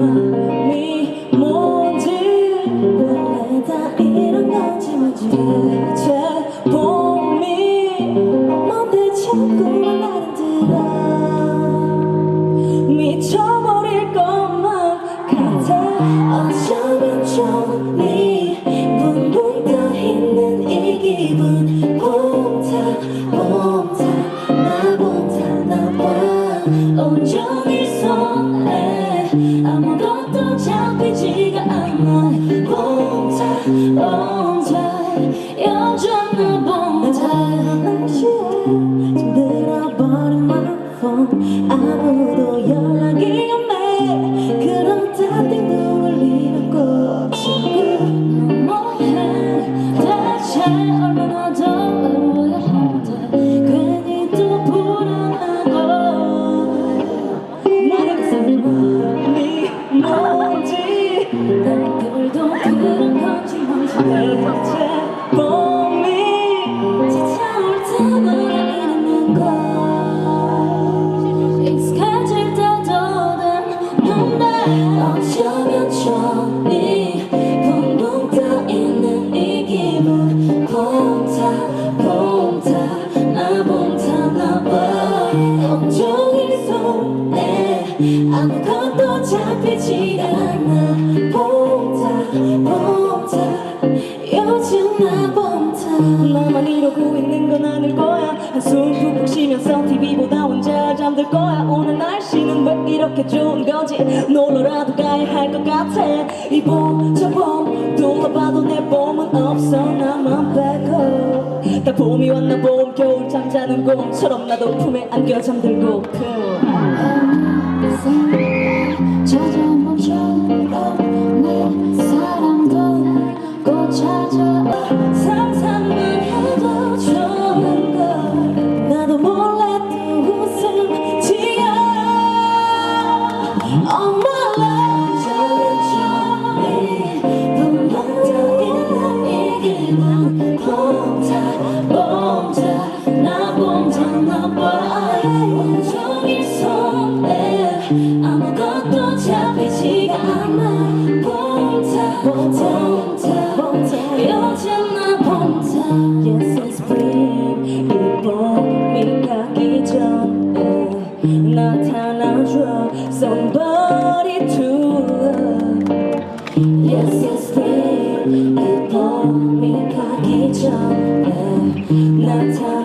마음이 뭔지 원래 다 이런 거지만 대체 봄이 뭔데 자꾸만 나를 들어. 미쳐버릴 것만 같아. 어쩌면 좋니? 붕붕 떠있는 이 기분. 봄타 봄타 나 봄타 나봐 온종일 손에 아무도 연락이 없 아무것도 잡히지가 않아. 봄타 봄 나만 이러고 있는 건 아닐 거야. 한숨 푹푹 쉬면서 TV보다 혼자 잠들 거야. 오늘 날씨는 왜 이렇게 좋은 거지? 놀러라도 가야 할 것 같아. 이봄 저봄 둘러봐도 내 봄은 없어. 나만 빼고. 다 봄이 왔나 봄 겨울 잠자는 곰처럼 나도 품에 안겨 잠들고. 내 사랑도 꼭 찾아 아무것도 잡히지가 않아 봄타 봄타 봄타 요즘 나 봄타 Yes it's spring 이 봄이 가기 전에 나타나줘 Somebody to love. Yes it's spring 이 봄이 가기 전에 나타나줘